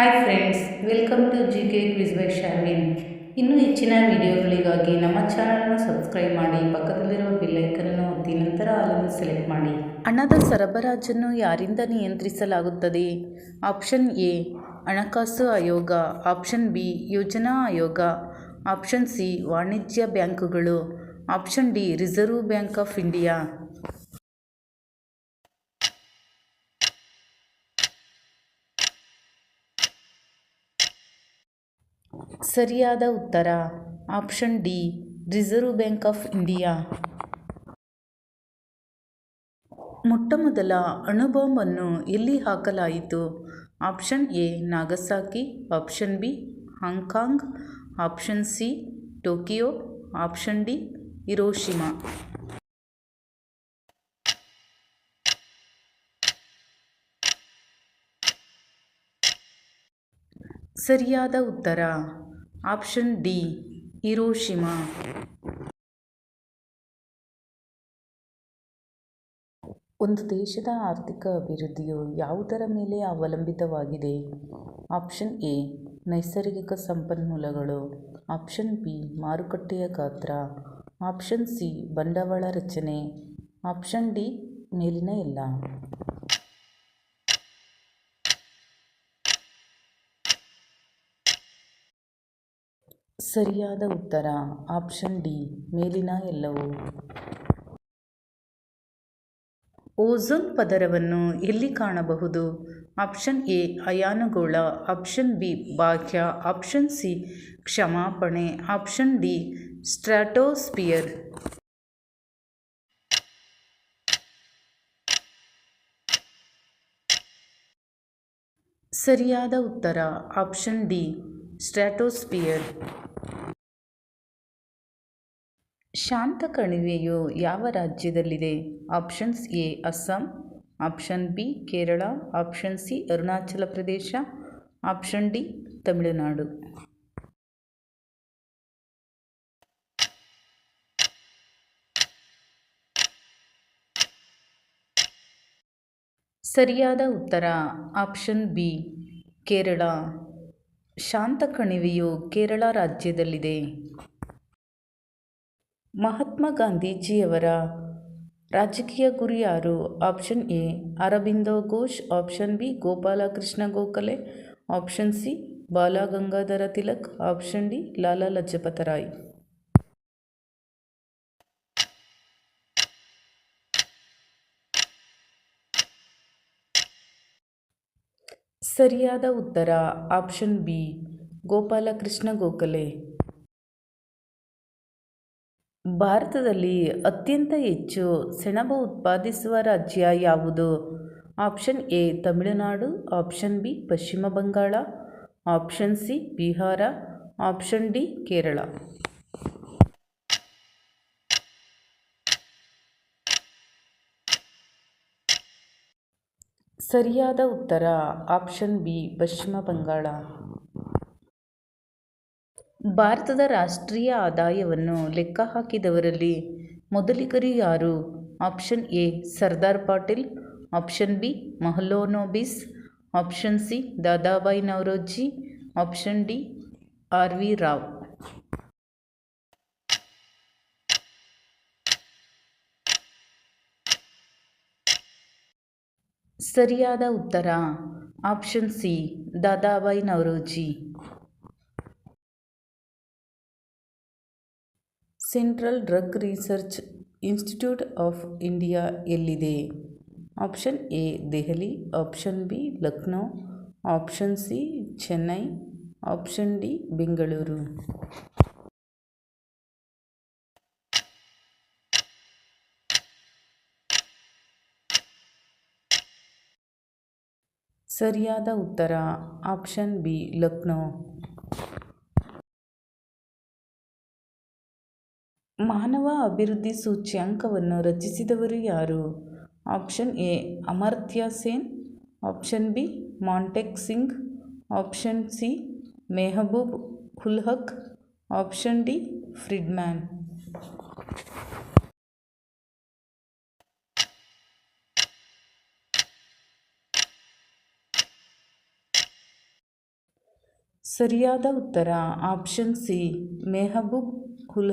Hi friends welcome to G K quiz by Sharvin ಇನ್ನೂ ಹೆಚ್ಚಿನ ವಿಡಿಯೋಗಳಿಗಾಗಿ ನಮ್ಮ ಚಾನಲ್ನ ಸಬ್ಸ್ಕ್ರೈಬ್ ಮಾಡಿ, ಪಕ್ಕದಲ್ಲಿರುವ ಬೆಲ್ಲೈಕನನ್ನು ಒತ್ತಿ, ನಂತರ ಅಲ್ಲನ್ನು ಸೆಲೆಕ್ಟ್ ಮಾಡಿ. ಹಣದ ಸರಬರಾಜನ್ನು ಯಾರಿಂದ ನಿಯಂತ್ರಿಸಲಾಗುತ್ತದೆ? ಆಪ್ಷನ್ ಎ ಹಣಕಾಸು ಆಯೋಗ. ಆಪ್ಷನ್ ಬಿ ಯೋಜನಾ ಆಯೋಗ. ಆಪ್ಷನ್ ಸಿ ವಾಣಿಜ್ಯ ಬ್ಯಾಂಕುಗಳು. Option D Reserve Bank of India ಸರಿಯಾದ ಉತ್ತರ. Option D, Reserve Bank of India. ಮೊಟ್ಟಮೊದಲ ಅಣುಬಾಂಬನ್ನು ಎಲ್ಲಿ ಹಾಕಲಾಯಿತು? Option A, Nagasaki. Option B, Hong Kong. Option C, Tokyo. Option D, Hiroshima. ಸರಿಯಾದ ಉತ್ತರ. Option D, Hiroshima. ಒಂದು ದೇಶದ ಆರ್ಥಿಕ ಅಭಿವೃದ್ಧಿಯು ಯಾವುದರ ಮೇಲೆ ಅವಲಂಬಿತವಾಗಿದೆ? ಆಪ್ಷನ್ ಎ, ನೈಸರ್ಗಿಕ ಸಂಪನ್ಮೂಲಗಳು. ಆಪ್ಷನ್ ಬಿ, ಮಾರುಕಟ್ಟೆಯ ಗಾತ್ರ. ಆಪ್ಷನ್ ಸಿ, ಬಂಡವಾಳ ರಚನೆ. ಆಪ್ಷನ್ ಡಿ, ಮೇಲಿನ ಎಲ್ಲ. ಸರಿಯಾದ ಉತ್ತರ. ಆಪ್ಷನ್ ಡಿ, ಮೇಲಿನ ಎಲ್ಲವೂ. ಓಝೋನ್ ಪದರವನ್ನು ಎಲ್ಲಿ ಕಾಣಬಹುದು? ಆಪ್ಷನ್ ಎ, ಅಯಾನುಗೋಳ. ಆಪ್ಷನ್ ಬಿ, ಬಾಹ್ಯ. ಆಪ್ಷನ್ ಸಿ, ಕ್ಷಮಾಪಣೆ. Option D, stratosphere. ಸರಿಯಾದ ಉತ್ತರ. Option D, stratosphere. ಶಾಂತ ಕಣಿವೆಯು ಯಾವ ರಾಜ್ಯದಲ್ಲಿದೆ? Options A Assam option B Kerala option C Arunachal Pradesh option D Tamil Nadu ಸರಿಯಾದ ಉತ್ತರ ಆಪ್ಷನ್ ಬಿ ಕೇರಳ ಶಾಂತ ಕಣಿವೆಯು ಕೇರಳ ರಾಜ್ಯದಲ್ಲಿದೆ. ಮಹಾತ್ಮ ಗಾಂಧೀಜಿಯವರ ರಾಜಕೀಯ ಗುರಿ ಯಾರು option A, Aurobindo Ghosh, option B, Gopal Krishna Gokhale, option C, Bal Gangadhar Tilak, option D, Lala Lajpat Rai. ಸರಿಯಾದ ಉತ್ತರ ಆಪ್ಷನ್ ಬಿ, ಗೋಪಾಲಕೃಷ್ಣ ಗೋಖಲೆ. ಭಾರತದಲ್ಲಿ ಅತ್ಯಂತ ಹೆಚ್ಚು ಸೆಣಬು ಉತ್ಪಾದಿಸುವ ರಾಜ್ಯ ಯಾವುದು? Option A, Tamil Nadu, option B, Paschim Bangal, option C, Bihar, option D, Kerala. ಸರಿಯಾದ ಉತ್ತರ, ಆಪ್ಷನ್ ಬಿ, ಪಶ್ಚಿಮ ಬಂಗಾಳ. ಭಾರತದ ರಾಷ್ಟ್ರೀಯ ಆದಾಯವನ್ನು ಲೆಕ್ಕ ಹಾಕಿದವರಲ್ಲಿ ಮೊದಲಿಗರು ಯಾರು? Option A, Sardar Patil. Option B, Mahalanobis. Option C Dadabhai Naoroji. Option D, R V Rao. ಸರಿಯಾದ ಉತ್ತರ? Option C Dadabhai Naoroji. Central Drug Research Institute of India ಎಲ್ಲಿದೆ? Option A, Delhi, option B, Lucknow, option C, Chennai, option D, Bengaluru. ಸರಿಯಾದ ಉತ್ತರ, option B, Lucknow. ಮಾನವ ಅಭಿವೃದ್ಧಿ ಸೂಚ್ಯಂಕವನ್ನು ರಚಿಸಿದವರು ಯಾರು? Option A, Amartya Sen. Option B, Montek Singh. Option C, Mahbub ul Haq. Option D, Friedman. ಸರಿಯಾದ ಉತ್ತರ, ಆಪ್ಷನ್ ಸಿ, ಮೆಹಬೂಬ್ ಹುಲ್